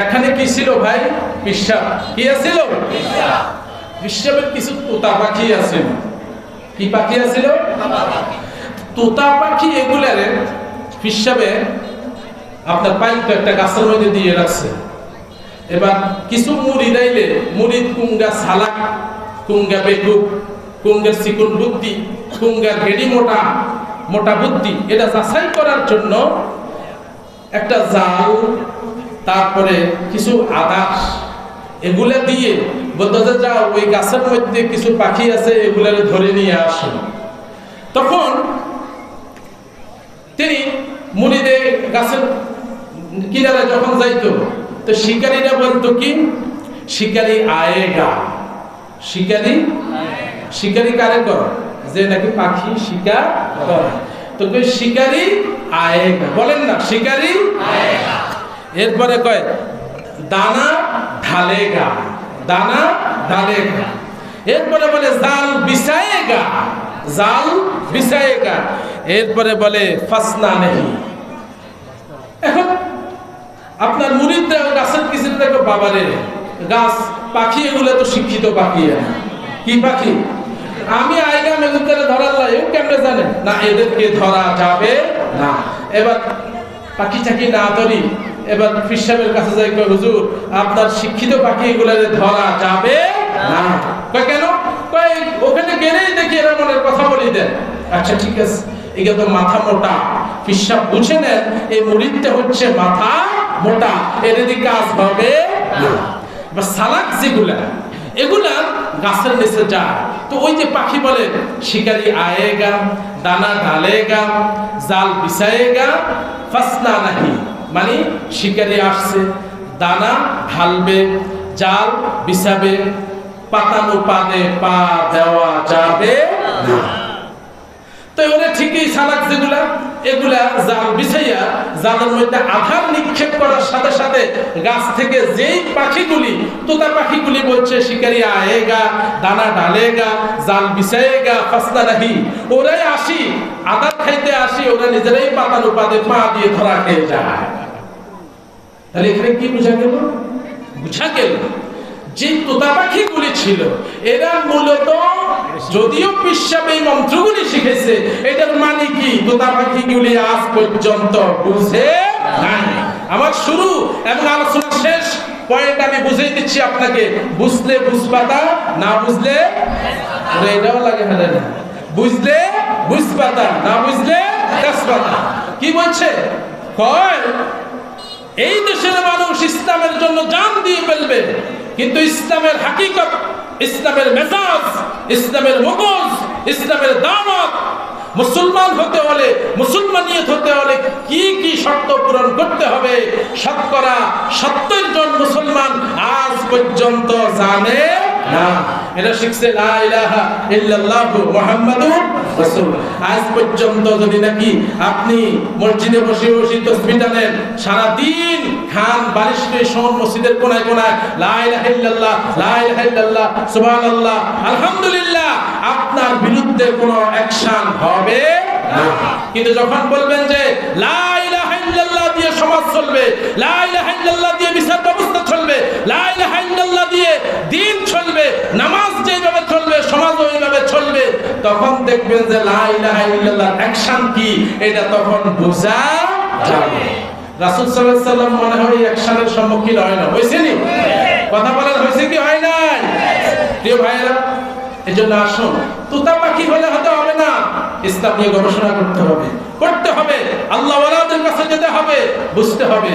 এখানে কি ছিল ভাই? পিসাব কি আছিল? পিসাবের কিছু তোতা পাখি আছিল কি পাখি আছিল? তোতা পাখি এগুলারে পিসাবে আপনার পাইপ একটা গাছের মধ্যে দিয়ে রাখছে। এবার কিছু মুড়ি দাইলে মুড়িদ কুঙ্গা সালাক কুঙ্গা বেকুব কুঙ্গের চিকুন বুদ্ধি কুঙ্গার হেডি মোটা মোটা বুদ্ধি, এটা যাচাই করার জন্য একটা জাল তারপরে কিছু আদাস এগুলা দিয়ে বলতো যে ওই গাছের মধ্যে কিছু পাখি আছে, এগুলার ধরে নিয়ে আসো। তখন তিনি মুড়িদে গাছের কিনারে যখন যাইতো, তো শিকারীরা বলতো কি? শিকারী আয়েগা। শিকারী শিকারী কারে কর? যে নাকি পাখি শিকার করে। তো শিকারী আয়েগা। বলেন না, শিকারী এরপরে কয়, দানা ঢালেগা দানা ঢালেগা। এরপরে বলে, জাল বিছায়েগা জাল বিছায়েগা। এরপরে বলে, ফাসনা নেহি এখন আপনার মুরিদরা গাছের পিছনে দেখো, বাবারে, গাছ পাখি এগুলো তো শিক্ষিত পাখি। কি পাখি? আমি আইগা মেগুতারে ধরার লাই কেমনে জানে? না, এদেরকে ধরা যাবে না। এবার পাখি টাকি না ধরি এবার ফিসাবের কাছে যাই, কয়, হুজুর, আপনার শিক্ষিত পাখি এগুলারে ধরা যাবে না। কয়, কেন? কয়, ওখানে গেলেই দেখি এরা মনের কথা বলি দেন। আচ্ছা ঠিক আছে এটা তো মাথা মোটা। ফিসাব বুঝে নেন, এই মুরিদটা হচ্ছে মাথা মোটা, এর দিকে কাজ হবে এবার সালাক যেগুলা, এগুলা গাছের নিচে যায়। তো ওই যে পাখি বলে, শিকারি আয়েগা, দানা ঢালেগা, জাল বিছায়েগা, ফাসনা নাহি। মানে শিকারি আসছে, দানা ঢালবে, জাল বিছাবে, পাতানো পাদে পা দেওয়া যাবে তো ওরা ঠিকই এগুলা জাল বিছাইয়া মধ্যে আধার করার সাথে সাথে গাছ থেকে যেই পাখিগুলি, তোতা পাখিগুলি বলছে, শিকারি আয়েগা, দানা ডালেগা জাল বিছায়েগা ওরাই আসি, আধার খাইতে আসি, ওরা নিজেরাই পাতানো পাদে পা দিয়ে ধরা খেয়ে যায়। তাহলে এখানে কি বোঝা গেল? বুঝা গেল যে তোতা পাখিগুলি ছিল, এরা মূলত যদিও পিসাব এই মন্ত্রগুলি শিখেছে এটার মানে কি? তোতা পাখিগুলি আজ পর্যন্ত বুঝে নাই। আমার শুরু এবং আলোচনা শেষ পয়েন্ট আমি বুঝিয়ে দিচ্ছি আপনাকে। বুঝলে বুঝপাতা না বুঝলে এটাও লাগে না বুঝলে বুঝপাতা না বুঝলে তেজপাতা। কি বলছে? কয় এই দেশের মানুষ ইসলামের জন্য জান দিয়ে ফেলবে। কিন্তু ইসলামের হাকিকত, ইসলামের মেজাজ, ইসলামের মগজ, ইসলামের দাওয়াত, মুসলমান হতে হলে, মুসলমানিয়ত হতে হলে কি কি শর্ত পূরণ করতে হবে? শতকরা সত্তর জন মুসলমান আজ পর্যন্ত জানে না। এটা শিখছে লা ইলাহা ইল্লাল্লাহু মুহাম্মাদুর আজ পর্যন্ত যদি নাকি আপনি মসজিদে বসে বসে সারা দিন খান শোন মসজিদের লা ইলাহা ইল্লাল্লাহ, লা ইলাহা ইল্লাল্লাহ, সুবহানাল্লাহ, আলহামদুলিল্লাহ, আপনার বিরুদ্ধে কোনো অ্যাকশন হবে না। কিন্তু যখন বলবেন যে লা ইলাহা ইল্লাল্লাহ দিয়ে সমাজ চলবে, লা তখন দেখবেন যে লা ইলাহা ইল্লাল্লাহ অ্যাকশন কি? এটা তখন বোঝা যাবে। রাসূল সাল্লাল্লাহু আলাইহি মনে হয় অ্যাকশনের সম্মুখীন হয় না। হয়েছে নি? কথা বলার হয়েছে কি হয় নাই? প্রিয় ভাইরা এই জন্য আসুন। তুতা পাখি হলে হতে হবে না। ইসলাম নিয়ে গবেষণা করতে হবে। করতে হবে। আল্লাহ কাছে যেতে হবে, বুঝতে হবে।